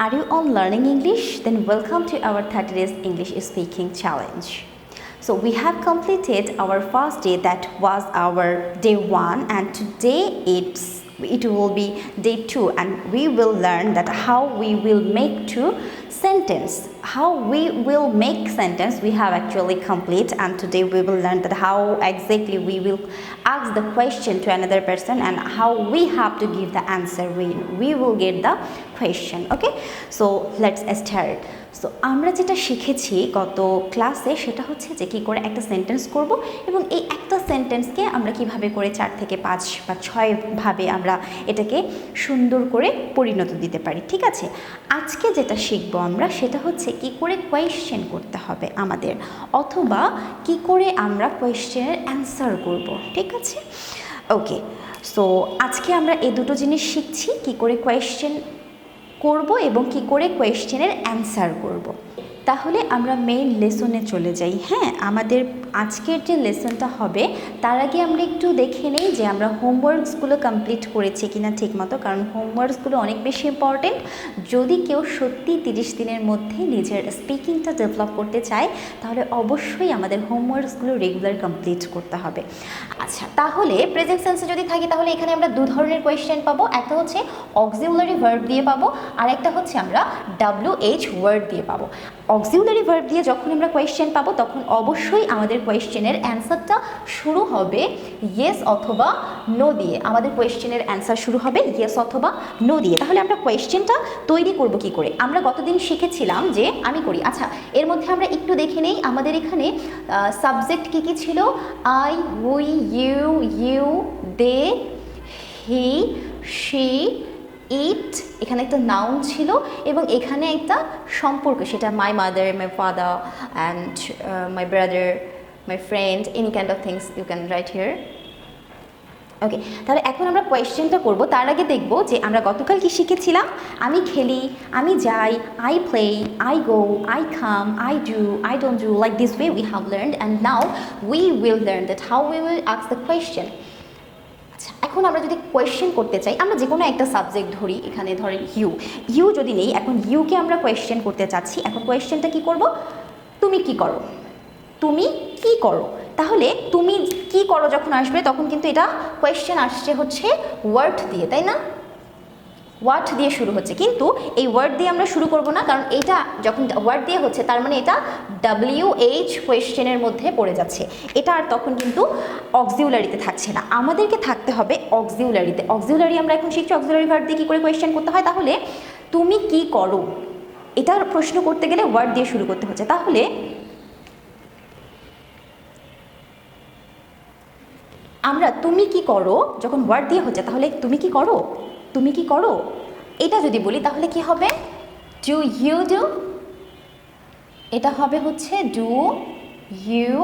Are you all learning English? Then welcome to our 30 days English speaking challenge. So we have completed our first day that was our day 1 and today it's it will be day 2 and we will learn that how we will make two sentence. How we will make sentence we have actually complete and today we will learn that how exactly we will ask the question to another person and how we have to give the answer. When we will get the question okay? So let's start so আমরা যেটা শিখেছি গত ক্লাসে সেটা হচ্ছে যে কী করে একটা সেন্টেন্স করব এবং এই একটা সেন্টেন্সকে আমরা কীভাবে করে চার থেকে পাঁচ বা ছয় ভাবে আমরা এটাকে সুন্দর করে পরিণত দিতে পারি, ঠিক আছে? আজকে যেটা শিখব আমরা সেটা হচ্ছে কি করে কোয়েশ্চেন করতে হবে আমাদের, অথবা কি করে আমরা কোয়েশ্চেনের অ্যান্সার করব, ঠিক আছে? ওকে সো আজকে আমরা এই দুটো জিনিস শিখছি, কি করে কোয়েশ্চেন করব এবং কি করে কোয়েশ্চেনের অ্যান্সার করব। তাহলে আমরা মেইন লেসনে চলে যাই হ্যাঁ আমাদের আজকের যে লেসনটা হবে তার আগে আমরা একটু দেখে নেই যে আমরা হোমওয়ার্কসগুলো কমপ্লিট করেছি কি কিনা ঠিকমতো কারণ হোমওয়ার্কসগুলো অনেক বেশি ইম্পর্টেন্ট যদি কেউ সত্যি তিরিশ দিনের মধ্যে নিজের স্পিকিংটা ডেভেলপ করতে চায়, তাহলে অবশ্যই আমাদের হোমওয়ার্কসগুলো রেগুলার কমপ্লিট করতে হবে। আচ্ছা তাহলে প্রেজেন্ট সেন্সে যদি থাকি, তাহলে এখানে আমরা দু ধরনের কোয়েশ্চেন পাবো। একটা হচ্ছে অক্সিউলারি ভার্ব দিয়ে পাবো, আর একটা হচ্ছে আমরা ডাব্লিউ এইচ ওয়ার্ড দিয়ে পাবো। অক্সিউলারি ভার্ব দিয়ে যখন আমরা কোয়েশ্চেন পাবো, তখন অবশ্যই আমাদের কোয়েশ্চেনের অ্যান্সারটা শুরু হবে ইয়েস অথবা নো দিয়ে। আমাদের কোয়েশ্চেনের অ্যান্সার শুরু হবে ইয়েস অথবা নো দিয়ে। তাহলে আমরা কোয়েশ্চেনটা তৈরি করব কি করে? আমরা গতদিন শিখেছিলাম যে আমি করি। আচ্ছা এর মধ্যে আমরা একটু দেখে নেই। আমাদের এখানে সাবজেক্ট কী কী ছিল? I we you you they he she it এখানে একটা নাউন ছিল এবং এখানে একটা সম্পর্ক। সেটা my mother my father and my brother my friend any kind of things you can write here okay তাহলে এখন আমরা কোয়েশ্চেনটা করব। তার আগে দেখব যে আমরা গতকাল কি শিখেছিলাম? আমি খেলি, আমি যাই I play I go I come I do I don't do like this way we have learn and now we will learn that how we will আক্স the question আচ্ছা এখন আমরা যদি কোয়েশ্চেন করতে চাই, আমরা যে কোনো একটা সাবজেক্ট ধরি, এখানে ধরেন ইউ ইউ যদি নেই, এখন ইউকে আমরা কোয়েশ্চেন করতে চাচ্ছি। এখন কোয়েশ্চেনটা কি করব? তুমি কি করো? তুমি কি করো? তাহলে তুমি কি করো যখন আসবে, তখন কিন্তু এটা কোয়েশ্চেন আসছে হচ্ছে ওয়ার্ড দিয়ে, তাই না? ওয়ার্ড দিয়ে শুরু হচ্ছে। কিন্তু এই ওয়ার্ড দিয়ে আমরা শুরু করব না, কারণ এটা যখন ওয়ার্ড দিয়ে হচ্ছে, তার মানে এটা ডাব্লিউ এইচ কোয়েশ্চেনের মধ্যে পড়ে যাচ্ছে। এটা আর তখন কিন্তু অক্সিউলারিতে থাকছে না। আমাদেরকে থাকতে হবে অক্সিউলারিতে অক্সিউলারি আমরা এখন শিখছি অক্সিউলারি ভার্ব দিয়ে কী করে কোয়েশ্চেন করতে হয়? তাহলে তুমি কি করো? এটার প্রশ্ন করতে গেলে ওয়ার্ড দিয়ে শুরু করতে হচ্ছে। তাহলে আমরা তুমি কি করো? যখন ওয়ার্ড দিয়ে হচ্ছে, তাহলে তুমি কি করো? তুমি কি করো? এটা যদি বলি, তাহলে কি হবে? ডু ইউ ডু এটা হবে হচ্ছে ডু ইউ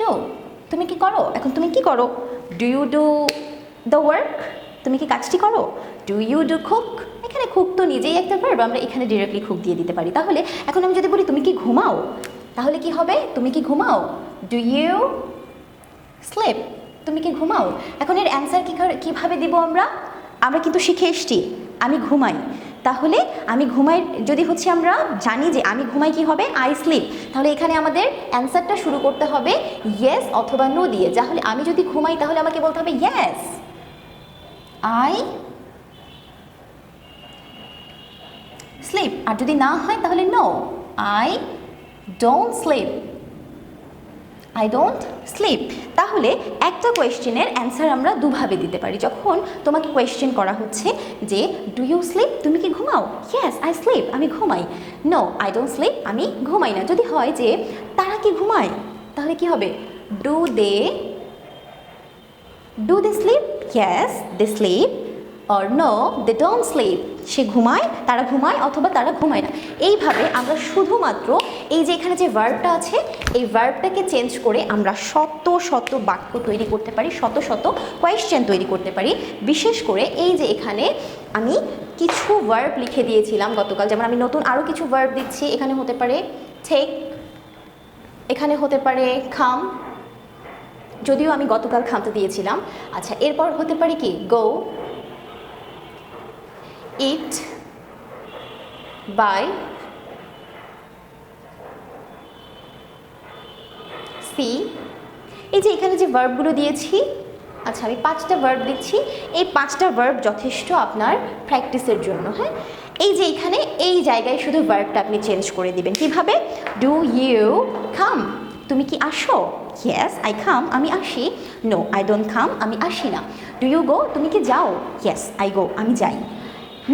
ডু তুমি কি করো? এখন তুমি কি করো? Do you do the work তুমি কি কাজটি করো? ডু ইউ ডু কুক এখানে কুক তো নিজেই একটা ভার্ব আমরা এখানে ডিরেক্টলি কুক দিয়ে দিতে পারি। তাহলে এখন আমি যদি বলি, তুমি কি ঘুমাও? তাহলে কি হবে? তুমি কি ঘুমাও? ডু ইউ স্লিপ তুমি কি ঘুমাও? এখন এর অ্যান্সার কী কীভাবে দিব আমরা? আমরা কিন্তু শিখে এসছি, আমি ঘুমাই। তাহলে আমি ঘুমাই, যদি হচ্ছে আমরা জানি যে আমি ঘুমাই কি হবে? আই স্লিপ তাহলে এখানে আমাদের অ্যান্সারটা শুরু করতে হবে ইয়েস অথবা নো দিয়ে। তাহলে আমি যদি ঘুমাই, তাহলে আমাকে বলতে হবে ইয়েস আই স্লিপ আর যদি না হয়, তাহলে no I don't sleep I don't sleep তাহলে একটা কোয়েশ্চেনের অ্যান্সার আমরা দুভাবে দিতে পারি। যখন তোমাকে কোয়েশ্চেন করা হচ্ছে যে ডু ইউ স্লিপ তুমি কি ঘুমাও? ইয়েস আই স্লিপ আমি ঘুমাই। নো আই ডোন্ট স্লিপ আমি ঘুমাই না। যদি হয় যে, তারা কি ঘুমায়? তাহলে কি হবে? Do they do they sleep yes they sleep or no they don't sleep সে ঘুমায়, তারা ঘুমায় অথবা তারা ঘুমায় না। এইভাবে আমরা শুধুমাত্র এই যে এখানে যে ভার্বটা আছে, এই ভার্বটাকে চেঞ্জ করে আমরা শত শত বাক্য তৈরি করতে পারি, শত শত কোয়েশ্চেন তৈরি করতে পারি। বিশেষ করে এই যে এখানে আমি কিছু ভার্ব লিখে দিয়েছিলাম গতকাল, যেমন আমি নতুন আরও কিছু ভার্ব দিচ্ছি, এখানে হতে পারে ঠেক এখানে হতে পারে খাম যদিও আমি গতকাল খামতে দিয়েছিলাম। আচ্ছা এরপর হতে পারে কি? গো ইট বাই সি এই যে এখানে যে ভার্বগুলো দিয়েছি আচ্ছা আমি পাঁচটা ভার্ব দিচ্ছি এই পাঁচটা ভার্ব যথেষ্ট আপনার প্র্যাকটিসের জন্য হ্যাঁ? এই যে এখানে এই জায়গায় শুধু ভার্বটা আপনি চেঞ্জ করে দিবেন। কীভাবে? ডু ইউ কাম তুমি কি আসো? ইয়েস আই কাম আমি আসি। নো আই ডোন্ট কাম আমি আসি না। ডু ইউ গো তুমি কি যাও? ইয়েস আই গো আমি যাই।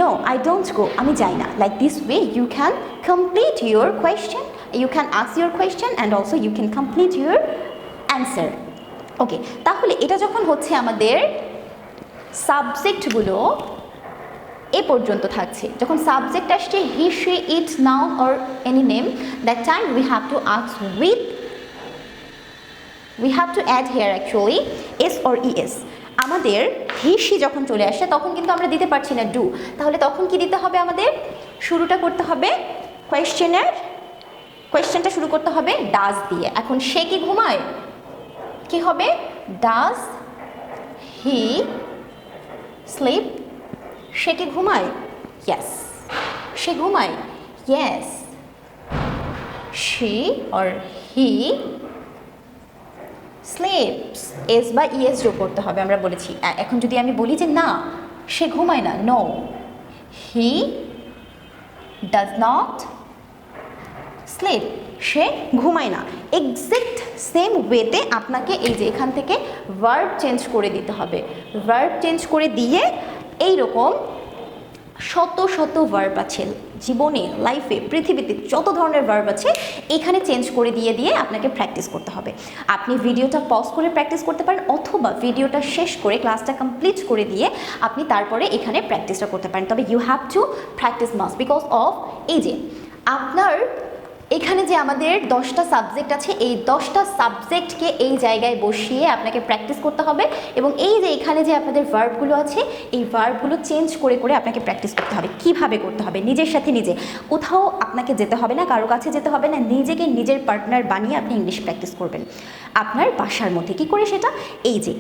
নো আই ডোন্ট গো আমি যাই না। Like this way you can complete your question you can ask your question and also you can complete your answer okay তাহলে এটা যখন হচ্ছে আমাদের সাবজেক্টগুলো এ পর্যন্ত থাকছে। যখন সাবজেক্ট আসছে he she it now or any name that time we have to ask with we have to add here actually S or ES আমাদের হিসি যখন চলে আসে, তখন কিন্তু আমরা দিতে পারছি না ডু তাহলে তখন কি দিতে হবে আমাদের? শুরুটা করতে হবে কোয়েশ্চেনের কোয়েশ্চেনটা শুরু করতে হবে ডাজ দিয়ে। এখন সে কি ঘুমায়? কি হবে? ডাজ হি স্লিপ সে কি ঘুমায়? ইয়েস সে ঘুমায়? Yes she or he sleeps S বা ইএস যোগ করতে হবে, আমরা বলেছি। এখন যদি আমি বলি যে না, সে ঘুমায় না no he does not sleep সে ঘুমায় না। এক্সাক্ট সেম ওয়েতে আপনাকে এই যে এখান থেকে ভার্ব চেঞ্জ করে দিতে হবে। ভার্ব চেঞ্জ করে দিয়ে এই রকম শত শত ভার্ব আছে জীবনে লাইফে পৃথিবীতে যত ধরনের ভার্ব আছে, এখানে চেঞ্জ করে দিয়ে দিয়ে আপনাকে প্র্যাকটিস করতে হবে। আপনি ভিডিওটা পজ করে প্র্যাকটিস করতে পারেন অথবা ভিডিওটা শেষ করে ক্লাসটা কমপ্লিট করে দিয়ে আপনি তারপরে এখানে প্র্যাকটিসটা করতে পারেন। তবে you have to practice mass because of এই যে আপনার এখানে যে আমাদের দশটা সাবজেক্ট আছে, এই দশটা সাবজেক্টকে এই জায়গায় বসিয়ে আপনাকে প্র্যাকটিস করতে হবে এবং এই যে এখানে যে আপনাদের ভার্বগুলো আছে, এই ভার্বগুলো চেঞ্জ করে করে আপনাকে প্র্যাকটিস করতে হবে। কীভাবে করতে হবে? নিজের সাথে নিজে। কোথাও আপনাকে যেতে হবে না, কারও কাছে যেতে হবে না, নিজেকে নিজের পার্টনার বানিয়ে আপনি ইংলিশ প্র্যাকটিস করবেন। আপনার বাসার মধ্যে কি করে সেটা? এই যে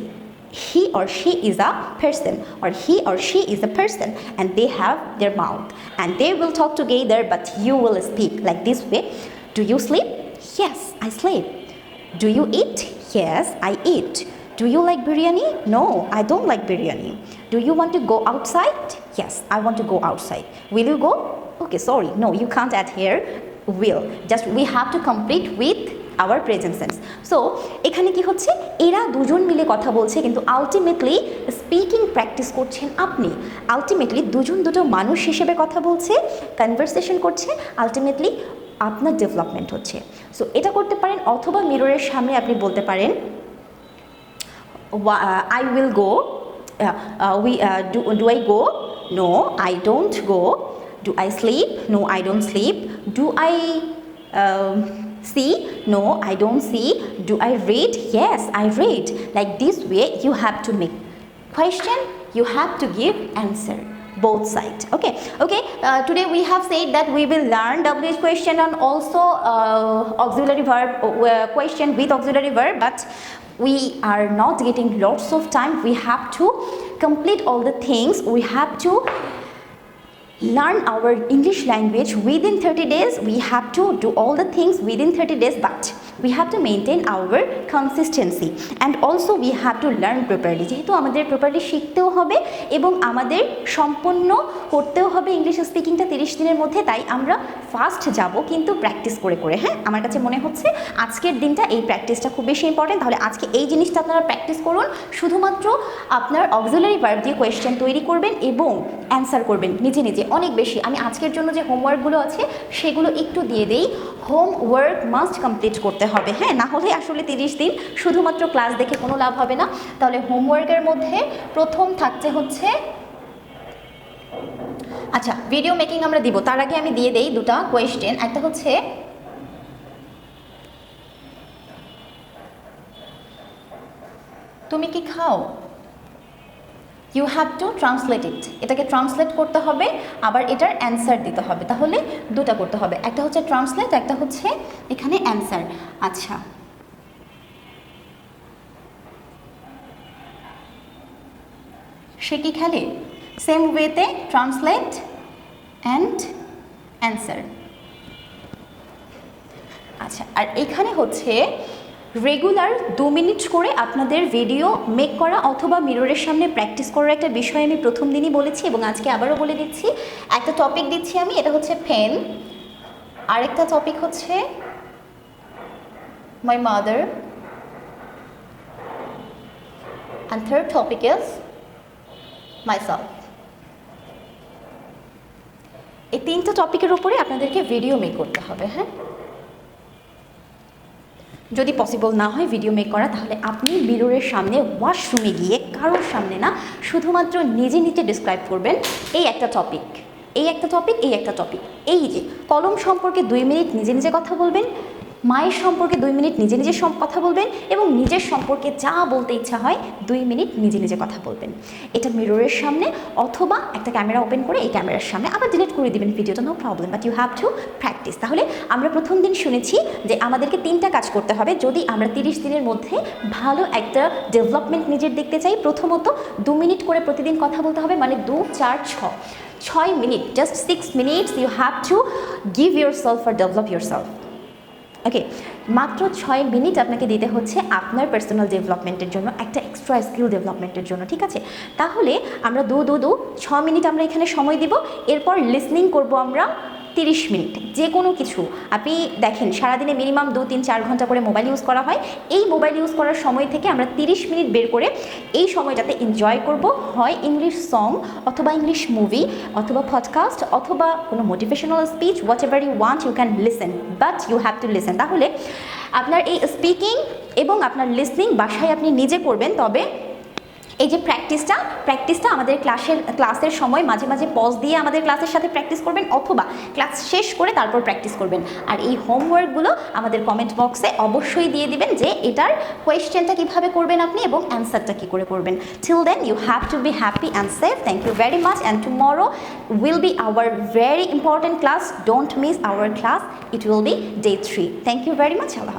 he or she is a person or he or she is a person and they have their mouth and they will talk together but you will speak like this way. Do you sleep? Yes i sleep. Do you eat? Yes i eat. Do you like biryani? No i don't like biryani. Do you want to go outside? Yes i want to go outside. Will you go? Okay sorry. No you can't add here. Will. Just we have to complete with our present sense so এখানে কি হচ্ছে? এরা দুজন মিলে কথা বলছে, কিন্তু ultimately speaking practice করছেন আপনি। আলটিমেটলি দুজন দুটো মানুষ হিসেবে কথা বলছে কনভারসেশন করছে আলটিমেটলি আপনার ডেভেলপমেন্ট হচ্ছে। সো এটা করতে পারেন অথবা মিররের সামনে আপনি বলতে পারেন I will go we do I go no I don't go do I sleep no I don't sleep do I see? No i don't see. Do i read? Yes i read. Like this way you have to make question you have to give answer both sides okay okay. Uh, today we have said that we will learn wh question and also uh, auxiliary verb uh, question with auxiliary verb but we are not getting lots of time. We have to complete all the things. We have to learn our English language within 30 days. We have to do all the things within 30 days, but we have to maintain our consistency. And also we have to learn properly. যেহেতু আমাদের properly শিখতেও হবে এবং আমাদের সম্পন্ন করতেও হবে English স্পিকিংটা তিরিশ দিনের মধ্যে, তাই আমরা ফাস্ট যাব, কিন্তু প্র্যাকটিস করে করে হ্যাঁ? আমার কাছে মনে হচ্ছে আজকের দিনটা এই প্র্যাকটিসটা খুব বেশি ইম্পর্টেন্ট তাহলে আজকে এই জিনিসটা আপনারা প্র্যাকটিস করুন, শুধুমাত্র আপনার অক্সিলারি ভার্ব দিয়ে কোয়েশ্চেন তৈরি করবেন এবং অ্যান্সার করবেন, নিজে নিজে। অনেক বেশি। আমি আজকের জন্য যে হোমওয়ার্কগুলো আছে, সেগুলো একটু দিয়ে দেই। হোমওয়ার্ক মাস্ট কমপ্লিট করতে হবে। হ্যাঁ না হলে আসলে তিরিশ দিন শুধুমাত্র ক্লাস দেখে কোনো লাভ হবে না। তাহলে হোমওয়ার্কের মধ্যে প্রথম থাকছে হচ্ছে আচ্ছা ভিডিও মেকিং আমরা দিব। তার আগে আমি দিয়ে দেই দুটা কোয়েশ্চেন একটা হচ্ছে তুমি কি খাও? You have to translate it এটাকে ট্রান্সলেট করতে হবে, আবার এটার অ্যান্সার দিতে হবে। তাহলে দুটা করতে হবে। একটা হচ্ছে ট্রান্সলেট একটা হচ্ছে এখানে অ্যান্সার আচ্ছা। সে কি খেলে? সেম ওয়েতে ট্রান্সলেট অ্যান্ড অ্যান্সার আচ্ছা আর এখানে হচ্ছে রেগুলার দু মিনিট করে আপনাদের ভিডিও মেক করা অথবা মিররের সামনে প্র্যাকটিস করার একটা বিষয় আমি প্রথম দিনই বলেছি এবং আজকে আবারও বলে দিচ্ছি। একটা টপিক দিচ্ছি আমি, এটা হচ্ছে পেন আরেকটা টপিক হচ্ছে my mother and third topic is myself এই তিনটা টপিকের উপরে আপনাদেরকে ভিডিও মেক করতে হবে হ্যাঁ? যদি পসিবল না হয় ভিডিও মেক করা, তাহলে আপনি মিররের সামনে ওয়াশরুমে গিয়ে কারোর সামনে না, শুধুমাত্র নিজে নিজে ডিসক্রাইব করবেন, এই একটা টপিক এই একটা টপিক এই একটা টপিক এই যে, কলম সম্পর্কে দুই মিনিট নিজে নিজে কথা বলবেন মায়ের সম্পর্কে দুই মিনিট নিজে নিজে কথা বলবেন এবং নিজের সম্পর্কে যা বলতে ইচ্ছা হয় দুই মিনিট নিজে নিজে কথা বলবেন। এটা মিররের সামনে অথবা একটা ক্যামেরা ওপেন করে এই ক্যামেরার সামনে আবার ডিলিট করে দিবেন ভিডিওটা no problem but you have to practice তাহলে আমরা প্রথম দিন শুনেছি যে আমাদেরকে তিনটা কাজ করতে হবে। যদি আমরা তিরিশ দিনের মধ্যে ভালো একটা ডেভেলপমেন্ট নিজের দেখতে চাই, প্রথমত দু মিনিট করে প্রতিদিন কথা বলতে হবে মানে দু, চার, ছ। ছয় minute just six minutes you have to give yourself R develop yourself okay মাত্র ছয় মিনিট আপনাকে দিতে হচ্ছে আপনার পার্সোনাল ডেভেলপমেন্টের জন্য, একটা এক্সট্রা স্কিল ডেভেলপমেন্টের জন্য, ঠিক আছে? তাহলে আমরা দু দু দু ছ মিনিট আমরা এখানে সময় দিব, এরপর লিসনিং করব আমরা তিরিশ মিনিট, যে কোনো কিছু। আপনি দেখেন, সারাদিনে মিনিমাম দু, তিন, চার ঘণ্টা করে মোবাইল ইউজ করা হয়। এই মোবাইল ইউজ করার সময় থেকে আমরা তিরিশ মিনিট বের করে এই সময়টাতে এনজয় করব। হয় ইংলিশ সং অথবা ইংলিশ মুভি অথবা পডকাস্ট অথবা কোনো motivational speech whatever you want you can listen but you have to listen তাহলে আপনার এই স্পিকিং এবং আপনার লিসনিং বাসায় আপনি নিজে করবেন, তবে এই যে প্র্যাকটিসটা প্র্যাকটিসটা আমাদের ক্লাসের ক্লাসের সময় মাঝে মাঝে পজ দিয়ে আমাদের ক্লাসের সাথে প্র্যাকটিস করবেন অথবা ক্লাস শেষ করে তারপর প্র্যাকটিস করবেন। আর এই হোমওয়ার্কগুলো আমাদের কমেন্ট বক্সে অবশ্যই দিয়ে দিবেন যে এটার কোয়েশ্চেনটা কীভাবে করবেন আপনি এবং অ্যান্সারটা কী করে করবেন। Till then you have to be happy and safe thank you very much and tomorrow will be our very important class don't miss our class it will be day three thank you very much Allah.